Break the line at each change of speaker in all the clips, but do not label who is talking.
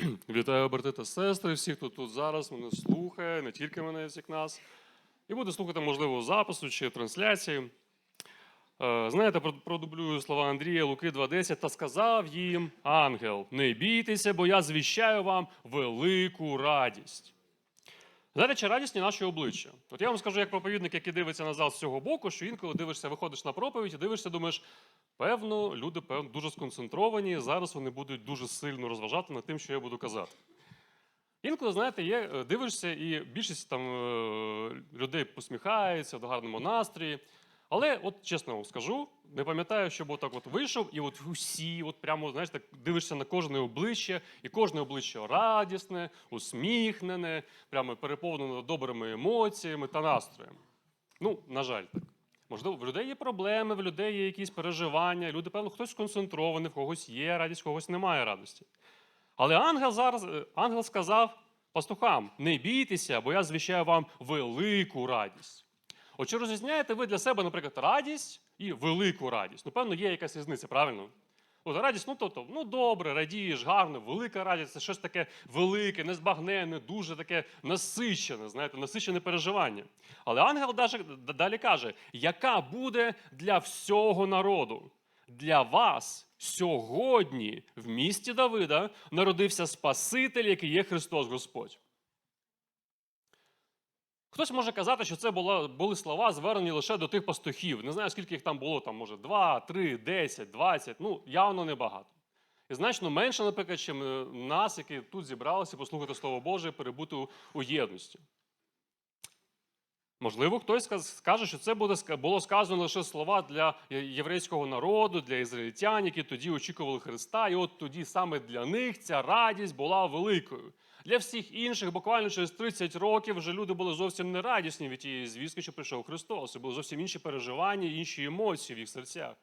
Вітаю, брати та сестри, всіх, хто тут зараз мене слухає, не тільки мене, всіх нас. І буде слухати, можливо, запису чи трансляції. Е, Знаєте, продублюю слова Андрія Луки 2.10. Та сказав їм ангел: Не бійтеся, бо я звіщаю вам велику радість. Знаєте, чи радісні наші обличчя? От я вам скажу, як проповідник, який дивиться на зал з цього боку, що інколи дивишся, виходиш на проповідь і дивишся, думаєш, певно, люди певно, дуже сконцентровані, зараз вони будуть дуже сильно розважати над тим, що я буду казати. Інколи, знаєте, є, е, дивишся, і більшість там е, людей посміхається в гарному настрої. Але, от чесно вам скажу, не пам'ятаю, щоб отак от вийшов, і от усі, от прямо знаєш, так дивишся на кожне обличчя, і кожне обличчя радісне, усміхнене, прямо переповнене добрими емоціями та настроєм. Ну, на жаль, так. Можливо, в людей є проблеми, в людей є якісь переживання, люди, певно, хтось сконцентрований, в когось є радість, в когось немає радості. Але ангел зараз е, ангел сказав пастухам: не бійтеся, бо я звіщаю вам велику радість. От чи розрізняєте ви для себе, наприклад, радість і велику радість? Ну, певно, є якась різниця, правильно? От радість, ну тобто, ну добре, радієш, гарно, велика радість це щось таке велике, незбагненне, дуже таке насичене, знаєте, насичене переживання. Але ангел далі каже, яка буде для всього народу? Для вас сьогодні в місті Давида народився Спаситель, який є Христос Господь. Хтось може казати, що це було, були слова, звернені лише до тих пастухів. Не знаю, скільки їх там було, там, може, 2, 3, 10, 20, ну, явно небагато. І значно менше, наприклад, чим е, нас, які тут зібралися послухати Слово Боже, перебути у, у єдності. Можливо, хтось скаже, що це буде, було сказано лише слова для єврейського народу, для ізраїльтян, які тоді очікували Христа, і от тоді саме для них ця радість була великою. Для всіх інших, буквально через 30 років, вже люди були зовсім не радісні від тієї звістки, що прийшов Христос. І були зовсім інші переживання, інші емоції в їх серцях.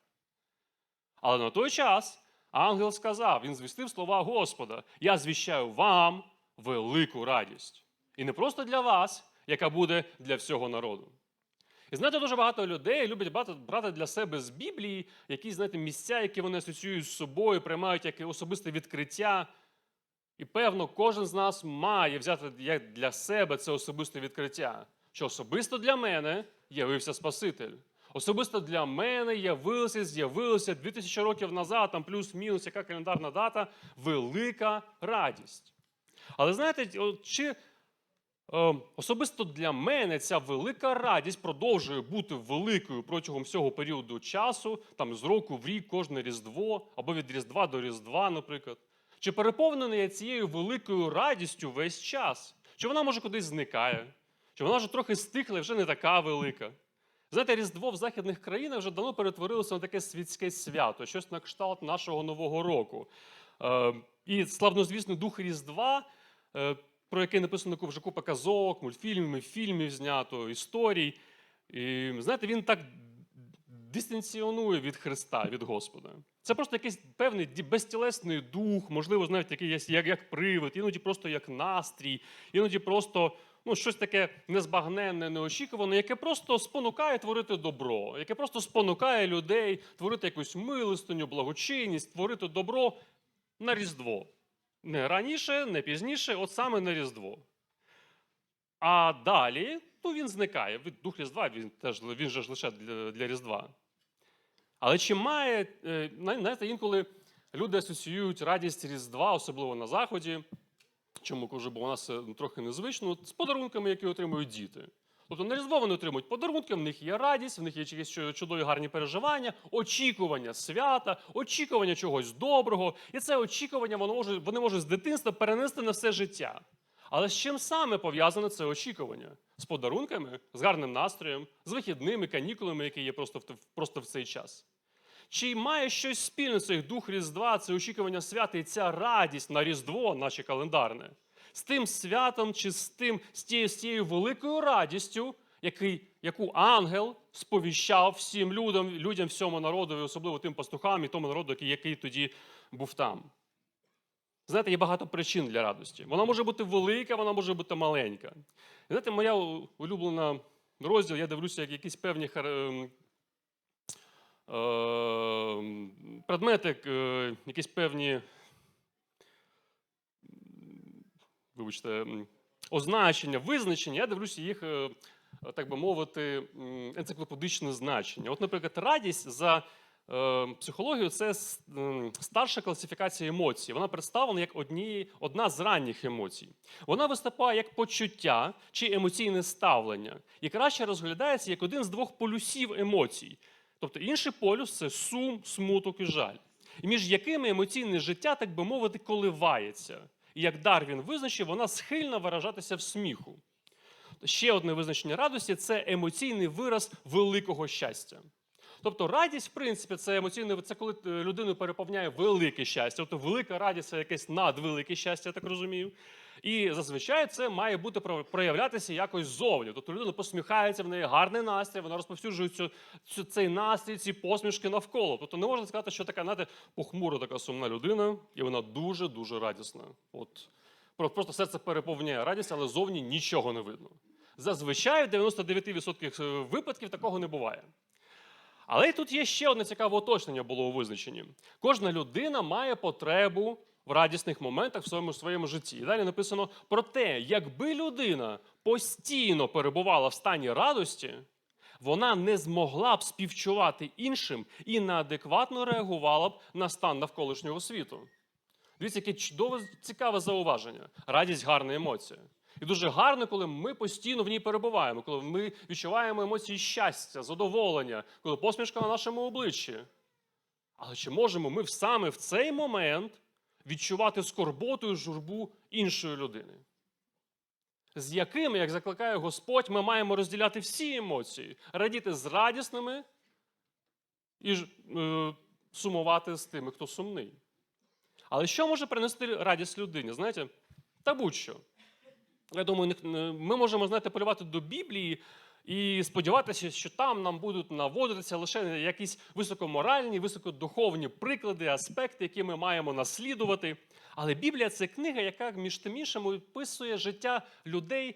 Але на той час ангел сказав: він звістив слова Господа: Я звіщаю вам велику радість. І не просто для вас, яка буде для всього народу. І знаєте, дуже багато людей люблять брати, для себе з Біблії якісь знаєте, місця, які вони асоціюють з собою, приймають як особисте відкриття. І певно, кожен з нас має взяти як для себе це особисте відкриття, що особисто для мене явився Спаситель. Особисто для мене явилося, з'явилося 2000 років назад, там плюс-мінус, яка календарна дата, велика радість. Але знаєте, чи е, особисто для мене ця велика радість продовжує бути великою протягом всього періоду часу, там з року в рік, кожне Різдво, або від Різдва до Різдва, наприклад. Чи переповнений я цією великою радістю весь час? Чи вона може кудись зникає? Чи вона вже трохи стихла і вже не така велика? Знаєте, Різдво в західних країнах вже давно перетворилося на таке світське свято, щось на кшталт нашого Нового року. Е, і славнозвісний дух Різдва, е, про який написано вже купа казок, мультфільмів, фільмів знято, історій. І знаєте, він так дистанціонує від Христа, від Господа. Це просто якийсь певний безтілесний дух, можливо, навіть який як, як привид, іноді просто як настрій, іноді просто ну, щось таке незбагненне, неочікуване, яке просто спонукає творити добро, яке просто спонукає людей творити якусь милостиню, благочинність, творити добро на Різдво. Не раніше, не пізніше, от саме на Різдво. А далі ну, він зникає. Дух Різдва він теж він же ж лише для, для Різдва. Але чи має, е, знаєте, інколи люди асоціюють радість Різдва, особливо на Заході, чому кажу, бо у нас трохи незвично, з подарунками, які отримують діти. Тобто на Різдво вони отримують подарунки, в них є радість, в них є якісь чудові гарні переживання, очікування свята, очікування чогось доброго. І це очікування воно може, вони можуть з дитинства перенести на все життя. Але з чим саме пов'язане це очікування? З подарунками, з гарним настроєм, з вихідними, канікулами, які є просто в, просто в цей час. Чи має щось спільне цей дух Різдва, це очікування свята і ця радість на Різдво, наше календарне, з тим святом чи з тим, з тією, з тією великою радістю, який, яку ангел сповіщав всім людям, людям всьому народу, особливо тим пастухам і тому народу, який, який тоді був там. Знаєте, є багато причин для радості. Вона може бути велика, вона може бути маленька. Знаєте, моя улюблена розділ, я дивлюся, як якісь певні хар- ем, предмети, е, якісь певні вибачте, означення, визначення, я дивлюся їх, е, так би мовити, енциклопедичне значення. От, наприклад, радість за е, психологією це старша класифікація емоцій. Вона представлена як одні, одна з ранніх емоцій. Вона виступає як почуття чи емоційне ставлення, і краще розглядається як один з двох полюсів емоцій. Тобто інший полюс це сум, смуток і жаль, між якими емоційне життя, так би мовити, коливається. І як Дарвін визначив, вона схильна виражатися в сміху. Ще одне визначення радості це емоційний вираз великого щастя. Тобто радість, в принципі, це емоційне, це коли е, людину переповняє велике щастя. Тобто велика радість це якесь надвелике щастя, я так розумію. І зазвичай це має бути про- проявлятися якось зовні. Тобто людина посміхається, в неї гарний настрій, вона розповсюджує цю, цю, цей настрій, ці посмішки навколо. Тобто не можна сказати, що така, знаєте, похмура така сумна людина, і вона дуже-дуже радісна. От Про- просто серце переповняє радість, але зовні нічого не видно. Зазвичай в 99% випадків такого не буває. Але тут є ще одне цікаве уточнення було у визначенні. Кожна людина має потребу в радісних моментах в своєму своєму житті. І далі написано про те, якби людина постійно перебувала в стані радості, вона не змогла б співчувати іншим і неадекватно реагувала б на стан навколишнього світу. Дивіться, яке чудове цікаве зауваження. Радість гарна емоція. І дуже гарно, коли ми постійно в ній перебуваємо, коли ми відчуваємо емоції щастя, задоволення, коли посмішка на нашому обличчі. Але чи можемо ми саме в цей момент відчувати скорботу і журбу іншої людини? З якими, як закликає Господь, ми маємо розділяти всі емоції, радіти з радісними і е, сумувати з тими, хто сумний. Але що може принести радість людині? Знаєте, та будь-що. Я думаю, ми можемо знаєте, полювати до Біблії і сподіватися, що там нам будуть наводитися лише якісь високоморальні, високодуховні приклади, аспекти, які ми маємо наслідувати. Але Біблія це книга, яка між тим іншим описує життя людей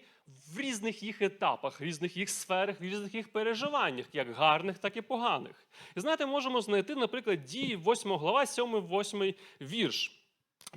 в різних їх етапах, в різних їх сферах, в різних їх переживаннях, як гарних, так і поганих. І знаєте, можемо знайти, наприклад, дії 8 глава, 7-8 вірш.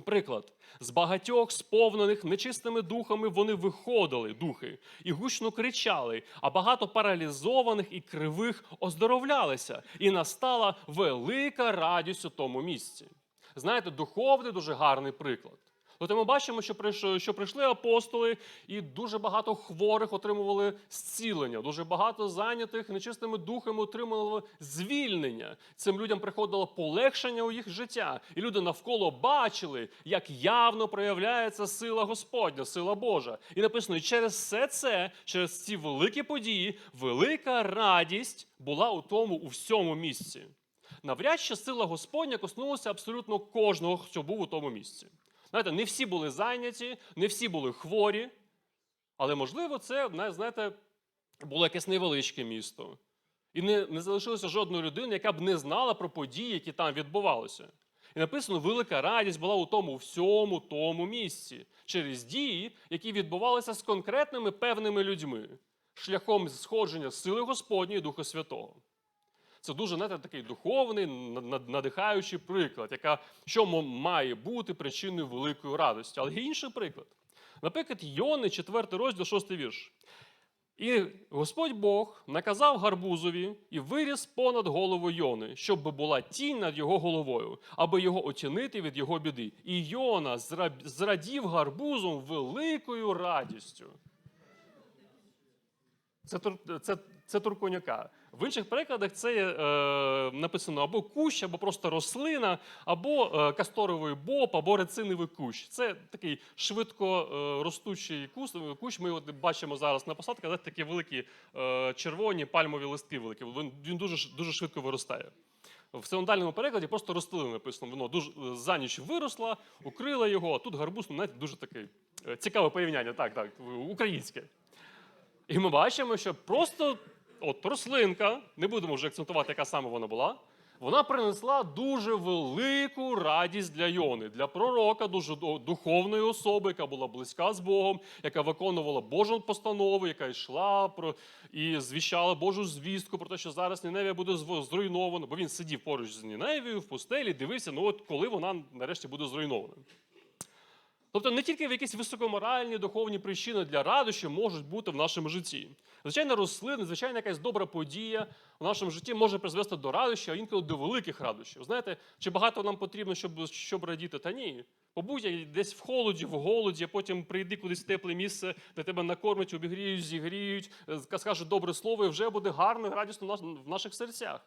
Приклад. З багатьох сповнених нечистими духами вони виходили, духи, і гучно кричали, а багато паралізованих і кривих оздоровлялися, і настала велика радість у тому місці. Знаєте, духовний дуже гарний приклад. От ми бачимо, що прийшли, що прийшли апостоли, і дуже багато хворих отримували зцілення, дуже багато зайнятих нечистими духами отримували звільнення. Цим людям приходило полегшення у їх життя. І люди навколо бачили, як явно проявляється сила Господня, сила Божа. І написано, і через все це, через ці великі події, велика радість була у тому у всьому місці. Навряд чи сила Господня коснулася абсолютно кожного, хто був у тому місці. Знаєте, не всі були зайняті, не всі були хворі, але, можливо, це, знаєте, було якесь невеличке місто. І не, не залишилося жодної людини, яка б не знала про події, які там відбувалися. І написано, велика радість була у тому всьому тому місці через дії, які відбувалися з конкретними певними людьми, шляхом сходження сили Господньої Духа Святого. Це дуже знаєте, такий духовний, на- на- надихаючий приклад, яка, що має бути причиною великої радості. Але є інший приклад. Наприклад, Йони, 4 розділ, 6 вірш. І Господь Бог наказав гарбузові і виріс понад голову Йони, щоб була тінь над його головою, аби його оцінити від його біди. І Йона зрадів гарбузом великою радістю. Це, це, це турконяка. В інших перекладах це е, написано або кущ, або просто рослина, або е, касторовий боб, або рециневий кущ. Це такий швидко е, ростучий кущ. кущ. Ми от бачимо зараз на посадках, де такі великі е, червоні пальмові листки великі. Він, він дуже, дуже швидко виростає. В синодальному перекладі просто рослина написано. Воно дуже е, за ніч виросла, укрила його, а тут гарбуз, ну, знаєте, дуже таке е, цікаве порівняння, так, так, українське. І ми бачимо, що просто от рослинка, не будемо вже акцентувати, яка саме вона була, вона принесла дуже велику радість для Йони, для пророка, дуже духовної особи, яка була близька з Богом, яка виконувала Божу постанову, яка йшла про і звіщала Божу звістку про те, що зараз Ніневія буде зруйнована, бо він сидів поруч з Ніневією в пустелі, дивився, ну от коли вона нарешті буде зруйнована. Тобто не тільки в якісь високоморальні духовні причини для радощів можуть бути в нашому житті. Звичайно, рослини, звичайно, якась добра подія в нашому житті може призвести до радощів, а інколи до великих радощів. Знаєте, чи багато нам потрібно, щоб, щоб радіти? Та ні. Побудь десь в холоді, в голоді, а потім прийди кудись в тепле місце, де тебе накормять, обігріють, зігріють, е, скажуть добре слово, і вже буде гарно і радісно в наших серцях.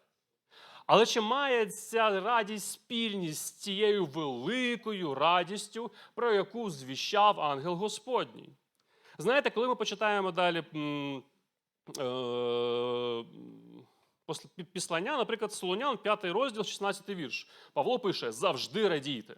Але чи має ця радість спільність з цією великою радістю, про яку звіщав ангел Господній? Знаєте, коли ми почитаємо далі е, післання, наприклад, Солонян, 5 розділ, 16 вірш, Павло пише: завжди радійте.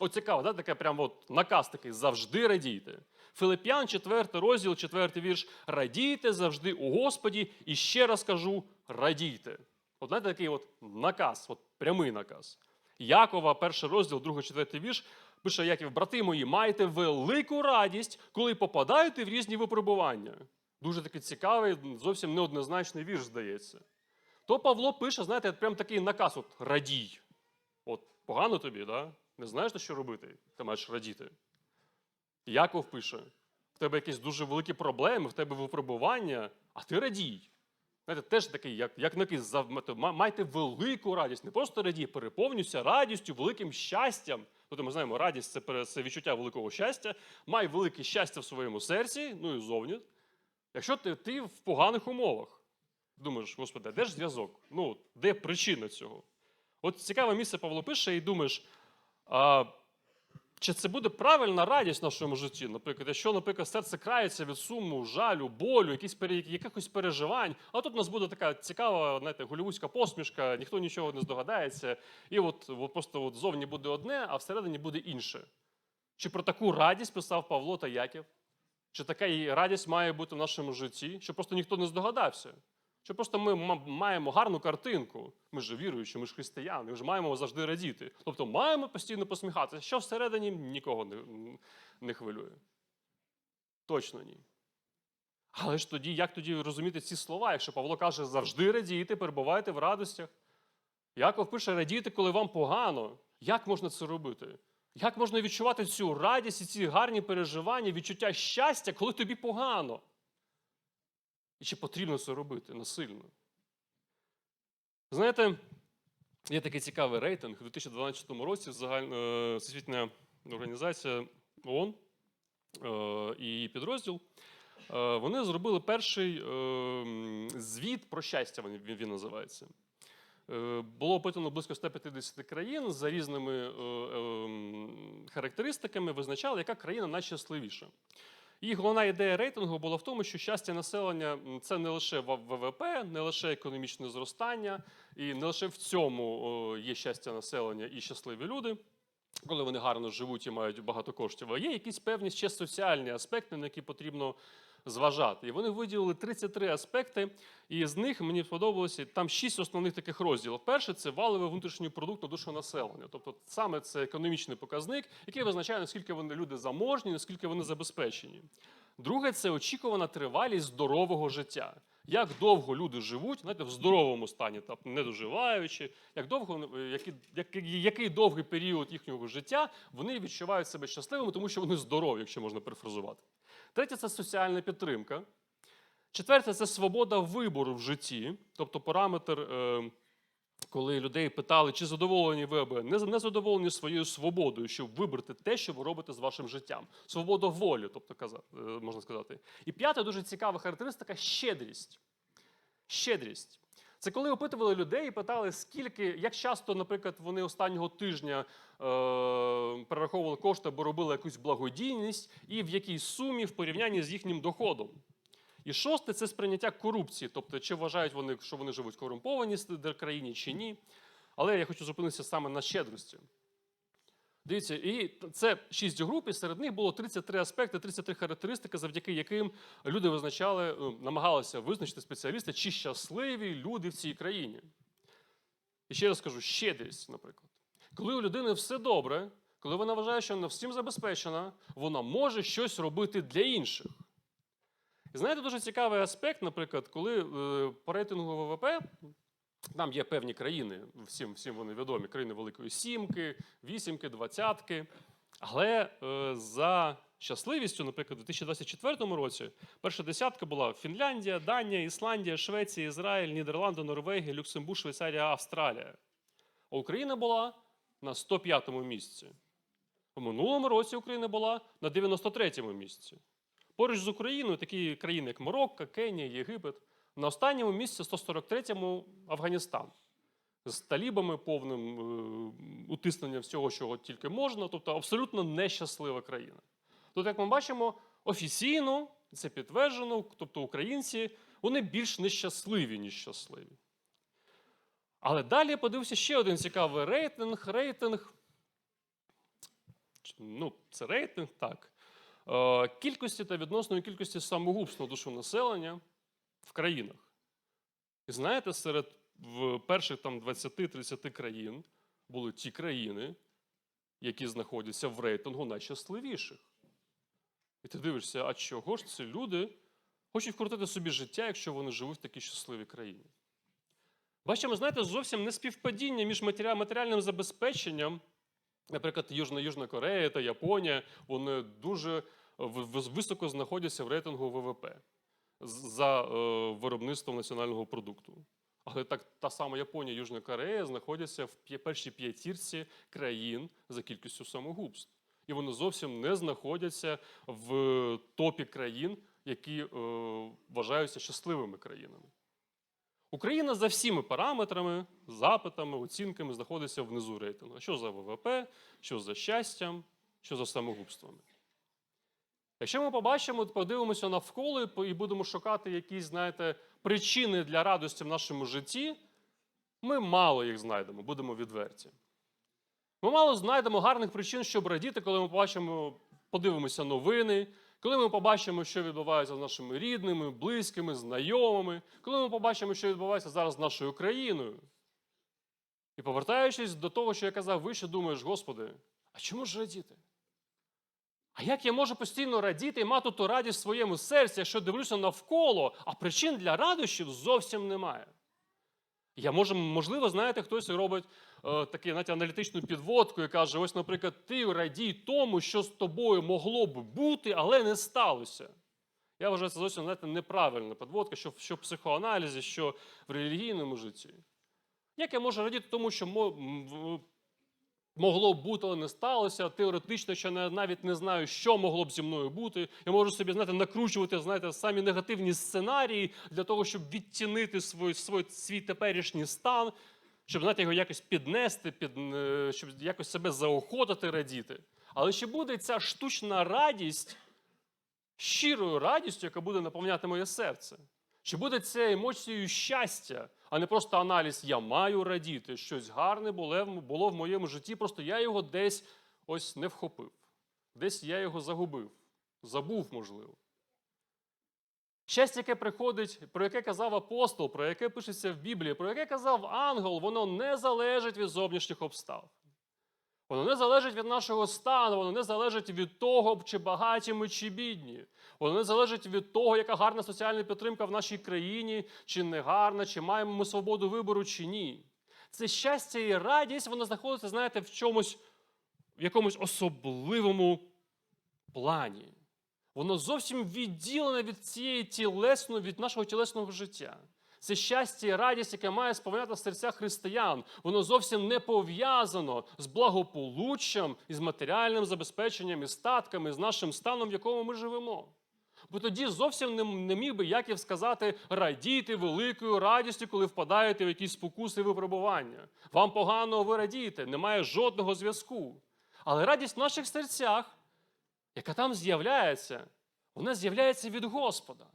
От цікаво, да? таке прям от наказ такий завжди радійте. Филип'ян, 4 розділ, 4 вірш. Радійте завжди у Господі, і ще раз кажу, радійте. От знаєте, такий от наказ, от прямий наказ. Якова, перший розділ, 2, 4 вірш, пише Яків, брати мої, майте велику радість, коли попадаєте в різні випробування. Дуже такий цікавий, зовсім неоднозначний вірш, здається. То Павло пише, знаєте, прям такий наказ: от радій. От погано тобі, да? не знаєш, що робити, ти маєш радіти. Яков пише: в тебе якісь дуже великі проблеми, в тебе випробування, а ти радій. Знаєте, теж такий, як, як на якийсь майте велику радість. Не просто радій, переповнюйся радістю, великим щастям. Тобто ми знаємо, радість це, це відчуття великого щастя. Май велике щастя в своєму серці, ну і зовні. Якщо ти, ти в поганих умовах, думаєш, господи, де ж зв'язок? Ну, де причина цього? От цікаве місце Павло пише, і думаєш, а, чи це буде правильна радість в нашому житті? Наприклад, якщо, наприклад, серце крається від суму, жалю, болю, якихось переживань, а тут у нас буде така цікава, знаєте, голівудська посмішка, ніхто нічого не здогадається, і от, от просто от зовні буде одне, а всередині буде інше. Чи про таку радість писав Павло та Яків? Чи така радість має бути в нашому житті, що просто ніхто не здогадався? Що просто ми маємо гарну картинку, ми ж віруючі, ми ж християни, ми ж маємо завжди радіти. Тобто маємо постійно посміхатися, що всередині нікого не, не хвилює. Точно ні. Але ж тоді, як тоді розуміти ці слова, якщо Павло каже, завжди радійте, перебувайте в радостях. Яков пише, радійте, коли вам погано. Як можна це робити? Як можна відчувати цю радість і ці гарні переживання, відчуття щастя, коли тобі погано? І чи потрібно це робити насильно? Знаєте, є такий цікавий рейтинг у 2012 році загальна е, Всесвітня організація ООН е, і її підрозділ. е, Вони зробили перший звіт про щастя, він, називається. Було опитано близько 150 країн за різними характеристиками, визначали, яка країна найщасливіша. І головна ідея рейтингу була в тому, що щастя населення це не лише ВВП, не лише економічне зростання, і не лише в цьому є щастя населення і щасливі люди, коли вони гарно живуть і мають багато коштів. А є якісь певні ще соціальні аспекти, на які потрібно зважати. І вони виділили 33 аспекти, і з них мені сподобалося там шість основних таких розділів. Перше це валовий внутрішній продукт на душу населення. Тобто саме це економічний показник, який визначає, наскільки вони люди заможні, наскільки вони забезпечені. Друге це очікувана тривалість здорового життя. Як довго люди живуть, знаєте, в здоровому стані, там, не доживаючи, як довго який, який, який довгий період їхнього життя вони відчувають себе щасливими, тому що вони здорові, якщо можна перефразувати. Третє це соціальна підтримка. Четверте це свобода вибору в житті, тобто параметр, е, коли людей питали, чи задоволені ви або не, задоволені своєю свободою, щоб вибрати те, що ви робите з вашим життям. Свобода волі, тобто е, можна сказати. І п'ята дуже цікава характеристика щедрість. Щедрість. Це коли опитували людей і питали, скільки, як часто, наприклад, вони останнього тижня е, перераховували кошти або робили якусь благодійність, і в якій сумі в порівнянні з їхнім доходом. І шосте це сприйняття корупції, тобто чи вважають вони, що вони живуть в корумпованій країні чи ні. Але я хочу зупинитися саме на щедрості. Дивіться, і це шість груп, і серед них було 33 аспекти, 33 характеристики, завдяки яким люди визначали, ну, намагалися визначити спеціалісти, чи щасливі люди в цій країні. І ще раз кажу, щедрість, наприклад. Коли у людини все добре, коли вона вважає, що вона всім забезпечена, вона може щось робити для інших. І знаєте, дуже цікавий аспект, наприклад, коли е, по рейтингу ВВП там є певні країни, всім, всім вони відомі, країни Великої Сімки, вісімки, двадцятки. Але е, за щасливістю, наприклад, у 2024 році перша десятка була Фінляндія, Данія, Ісландія, Швеція, Ізраїль, Нідерланди, Норвегія, Люксембург, Швейцарія, Австралія. А Україна була на 105-му місці. У минулому році Україна була на 93-му місці. Поруч з Україною такі країни, як Марокко, Кенія, Єгипет. На останньому місці 143-му Афганістан. З талібами повним е, утисненням всього, чого тільки можна, тобто абсолютно нещаслива країна. Тут, як ми бачимо, офіційно це підтверджено, тобто українці вони більш нещасливі, ніж щасливі. Але далі я подивився ще один цікавий рейтинг. Рейтинг. Ну, це рейтинг, так. Е, Кількості та відносної кількості самогубств на душу населення в країнах. І знаєте, серед перших там 20-30 країн були ті країни, які знаходяться в рейтингу найщасливіших. І ти дивишся, а чого ж ці люди хочуть вкрутити собі життя, якщо вони живуть в такій щасливій країні? Бачимо, знаєте, зовсім не співпадіння між матеріальним забезпеченням. Наприклад, Южна, Южна Корея та Японія, вони дуже в- високо знаходяться в рейтингу ВВП за е, виробництвом національного продукту. Але так та сама Японія, Южна Корея знаходяться в першій п'ятірці країн за кількістю самогубств. І вони зовсім не знаходяться в топі країн, які е, вважаються щасливими країнами. Україна за всіми параметрами, запитами, оцінками знаходиться внизу рейтингу. Що за ВВП, що за щастям, що за самогубствами. Якщо ми побачимо, подивимося навколо і будемо шукати якісь, знаєте, причини для радості в нашому житті, ми мало їх знайдемо, будемо відверті. Ми мало знайдемо гарних причин, щоб радіти, коли ми побачимо, подивимося новини, коли ми побачимо, що відбувається з нашими рідними, близькими, знайомими, коли ми побачимо, що відбувається зараз з нашою країною. І повертаючись до того, що я казав вище, думаєш, Господи, а чому ж радіти? А як я можу постійно радіти і мати ту радість в своєму серці, якщо дивлюся навколо, а причин для радощів зовсім немає? Я можу, можливо, знаєте, хтось робить таку знаєте, аналітичну підводку і каже: ось, наприклад, ти радій тому, що з тобою могло б бути, але не сталося. Я вважаю, це зовсім знаєте, неправильна підводка, що, що в психоаналізі, що в релігійному житті. Як я можу радіти тому, що могло б бути, але не сталося. Теоретично, ще навіть не знаю, що могло б зі мною бути. Я можу собі знаєте, накручувати знаєте, самі негативні сценарії для того, щоб відтінити свій, свій, свій теперішній стан, щоб знаєте, його якось піднести, під, е, щоб якось себе заохотити, радіти. Але чи буде ця штучна радість щирою радістю, яка буде наповняти моє серце? Чи буде це емоцією щастя, а не просто аналіз Я маю радіти, щось гарне було, в- моєму житті, просто я його десь ось не вхопив. Десь я його загубив, забув, можливо. Щастя, яке приходить, про яке казав апостол, про яке пишеться в Біблії, про яке казав ангел, воно не залежить від зовнішніх обстав. Воно не залежить від нашого стану, воно не залежить від того, чи багаті ми, чи бідні. Воно не залежить від того, яка гарна соціальна підтримка в нашій країні, чи не гарна, чи маємо ми свободу вибору, чи ні. Це щастя і радість, воно знаходиться, знаєте, в чомусь, в якомусь особливому плані. Воно зовсім відділене від цієї тілесної, від нашого тілесного життя. Це щастя і радість, яке має сповняти серця християн. Воно зовсім не пов'язано з благополуччям, і з матеріальним забезпеченням, і статками, з нашим станом, в якому ми живемо. Бо тоді зовсім не, не міг би Яків сказати радійте великою радістю, коли впадаєте в якісь спокуси і випробування. Вам погано, ви радієте, немає жодного зв'язку. Але радість в наших серцях, яка там з'являється, вона з'являється від Господа.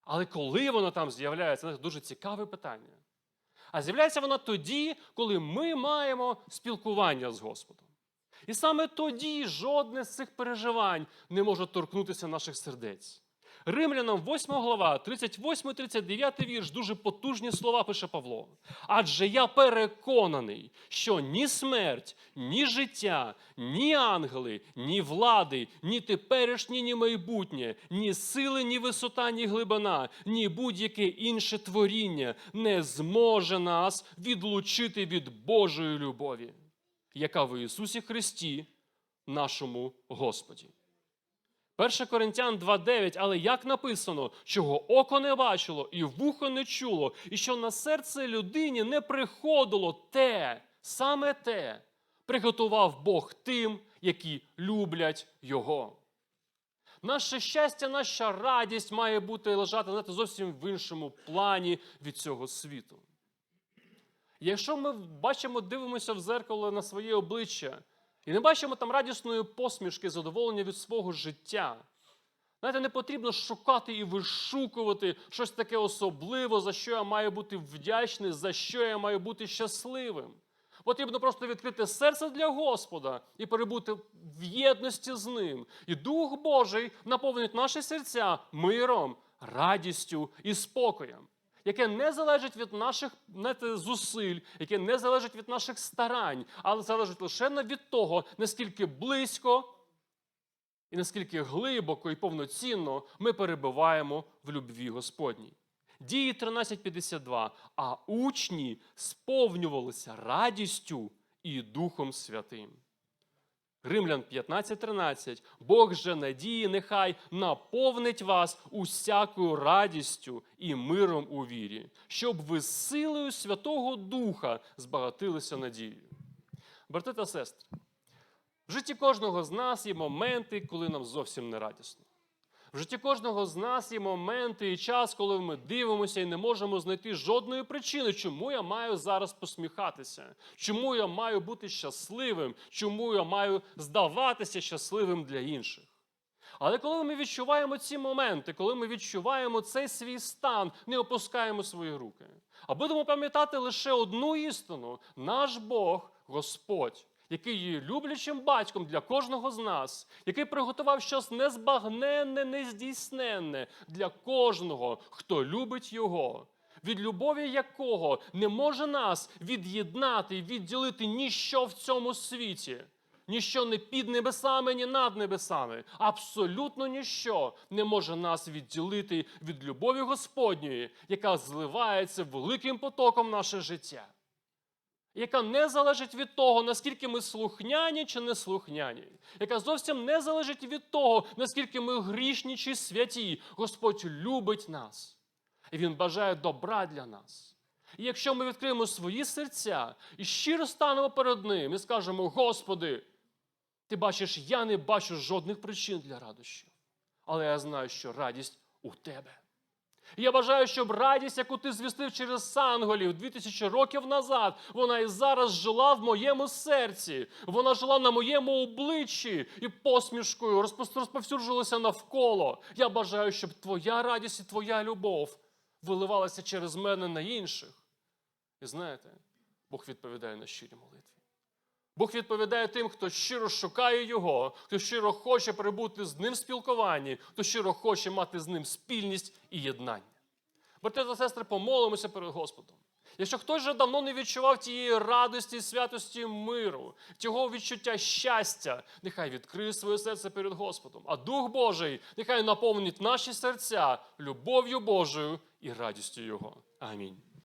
Але коли вона там з'являється, це дуже цікаве питання. А з'являється вона тоді, коли ми маємо спілкування з Господом. І саме тоді жодне з цих переживань не може торкнутися наших сердець. Римлянам 8 глава, 38-39 вірш, дуже потужні слова пише Павло. Адже я переконаний, що ні смерть, ні життя, ні ангели, ні влади, ні теперішнє, ні майбутнє, ні сили, ні висота, ні глибина, ні будь-яке інше творіння не зможе нас відлучити від Божої любові, яка в Ісусі Христі, нашому Господі. 1 Коринтян 2.9, але як написано, чого око не бачило, і вухо не чуло, і що на серце людині не приходило те, саме те, приготував Бог тим, які люблять Його. Наше щастя, наша радість має бути лежати знаєте, зовсім в іншому плані від цього світу. Якщо ми бачимо, дивимося в зеркало на своє обличчя і не бачимо там радісної посмішки, задоволення від свого життя, знаєте, не потрібно шукати і вишукувати щось таке особливе, за що я маю бути вдячний, за що я маю бути щасливим. Потрібно просто відкрити серце для Господа і перебути в єдності з ним. І Дух Божий наповнить наші серця миром, радістю і спокоєм, яке не залежить від наших знаєте, зусиль, яке не залежить від наших старань, але залежить лише від того, наскільки близько і наскільки глибоко і повноцінно ми перебуваємо в любві Господній. Дії 13.52. А учні сповнювалися радістю і Духом Святим. Римлян 15.13. Бог же надії, нехай наповнить вас усякою радістю і миром у вірі, щоб ви силою Святого Духа збагатилися надією. Брати та сестри, в житті кожного з нас є моменти, коли нам зовсім не радісно. В житті кожного з нас є моменти і час, коли ми дивимося і не можемо знайти жодної причини, чому я маю зараз посміхатися, чому я маю бути щасливим, чому я маю здаватися щасливим для інших. Але коли ми відчуваємо ці моменти, коли ми відчуваємо цей свій стан, не опускаємо свої руки. А будемо пам'ятати лише одну істину: наш Бог, Господь який є люблячим батьком для кожного з нас, який приготував щось незбагненне, нездійсненне для кожного, хто любить його, від любові якого не може нас від'єднати і відділити ніщо в цьому світі. Ніщо не під небесами, ні над небесами. Абсолютно ніщо не може нас відділити від любові Господньої, яка зливається великим потоком наше життя яка не залежить від того, наскільки ми слухняні чи не слухняні, яка зовсім не залежить від того, наскільки ми грішні чи святі. Господь любить нас, і Він бажає добра для нас. І якщо ми відкриємо свої серця і щиро станемо перед Ним і скажемо: Господи, ти бачиш, я не бачу жодних причин для радощів, але я знаю, що радість у тебе. Я бажаю, щоб радість, яку ти звістив через анголів 2000 років назад, вона і зараз жила в моєму серці. Вона жила на моєму обличчі і посмішкою розповсюджувалася навколо. Я бажаю, щоб твоя радість і твоя любов виливалася через мене на інших. І знаєте, Бог відповідає на щирі молитві. Бог відповідає тим, хто щиро шукає Його, хто щиро хоче прибути з ним в спілкуванні, хто щиро хоче мати з ним спільність і єднання. Брати та сестри, помолимося перед Господом. Якщо хтось вже давно не відчував тієї радості, святості миру, цього відчуття щастя, нехай відкриє своє серце перед Господом. А Дух Божий нехай наповнить наші серця любов'ю Божою і радістю Його. Амінь.